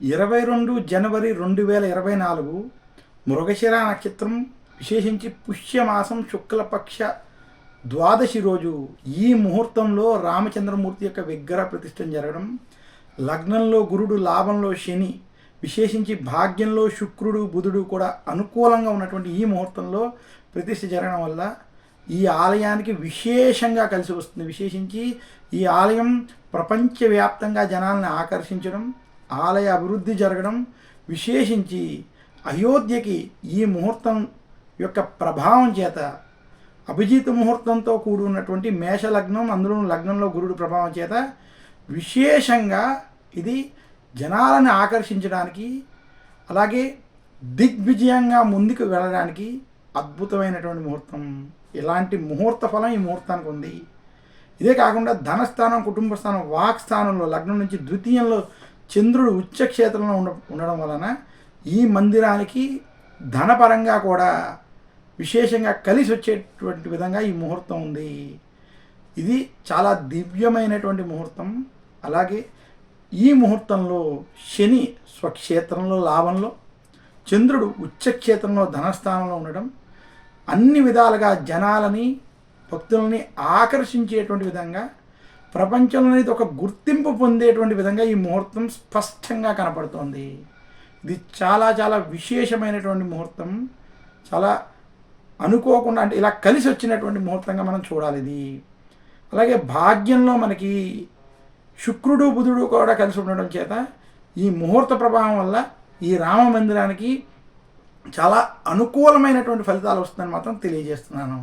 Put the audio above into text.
ఇరవై రెండు జనవరి రెండు వేల ఇరవై నాలుగు మృగశిర నక్షత్రం విశేషించి పుష్యమాసం శుక్లపక్ష ద్వాదశి రోజు ఈ ముహూర్తంలో రామచంద్రమూర్తి యొక్క విగ్రహ ప్రతిష్టం జరగడం లగ్నంలో గురుడు లాభంలో శని విశేషించి భాగ్యంలో శుక్రుడు బుధుడు కూడా అనుకూలంగా ఉన్నటువంటి ఈ ముహూర్తంలో ప్రతిష్ఠ జరగడం వల్ల ఈ ఆలయానికి విశేషంగా కలిసి వస్తుంది. విశేషించి ఈ ఆలయం ప్రపంచవ్యాప్తంగా జనాల్ని ఆకర్షించడం ఆలయ అభివృద్ధి జరగడం విశేషించి అయోధ్యకి ఈ ముహూర్తం యొక్క ప్రభావం చేత అభిజిత్ ముహూర్తంతో కూడి ఉన్నటువంటి మేష లగ్నం అందులో లగ్నంలో గురుడు ప్రభావం చేత విశేషంగా ఇది జనాలను ఆకర్షించడానికి అలాగే దిగ్విజయంగా ముందుకు వెళ్ళడానికి అద్భుతమైనటువంటి ముహూర్తం. ఇలాంటి ముహూర్త ఫలం ఈ ముహూర్తానికి ఉంది. ఇదే కాకుండా ధనస్థానం కుటుంబ స్థానం వాక్ స్థానంలో లగ్నం నుంచి ద్వితీయంలో చంద్రుడు ఉచ్చక్షేత్రంలో ఉండ ఉండడం వలన ఈ మందిరానికి ధనపరంగా కూడా విశేషంగా కలిసి వచ్చేటువంటి విధంగా ఈ ముహూర్తం ఉంది. ఇది చాలా దివ్యమైనటువంటి ముహూర్తం. అలాగే ఈ ముహూర్తంలో శని స్వక్షేత్రంలో లాభంలో చంద్రుడు ఉచ్చక్షేత్రంలో ధనస్థానంలో ఉండడం అన్ని విధాలుగా జనాలని భక్తులని ఆకర్షించేటువంటి విధంగా ప్రపంచంలో ఇది ఒక గుర్తింపు పొందేటువంటి విధంగా ఈ ముహూర్తం స్పష్టంగా కనపడుతోంది. ఇది చాలా చాలా విశేషమైనటువంటి ముహూర్తం. చాలా అనుకోకుండా అంటే ఇలా కలిసి వచ్చినటువంటి ముహూర్తంగా మనం చూడాలి ఇది. అలాగే భాగ్యంలో మనకి శుక్రుడు బుధుడు కూడా కలిసి ఉండడం చేత ఈ ముహూర్త ప్రభావం వల్ల ఈ రామ మందిరానికి చాలా అనుకూలమైనటువంటి ఫలితాలు వస్తుందని మాత్రం తెలియజేస్తున్నాను.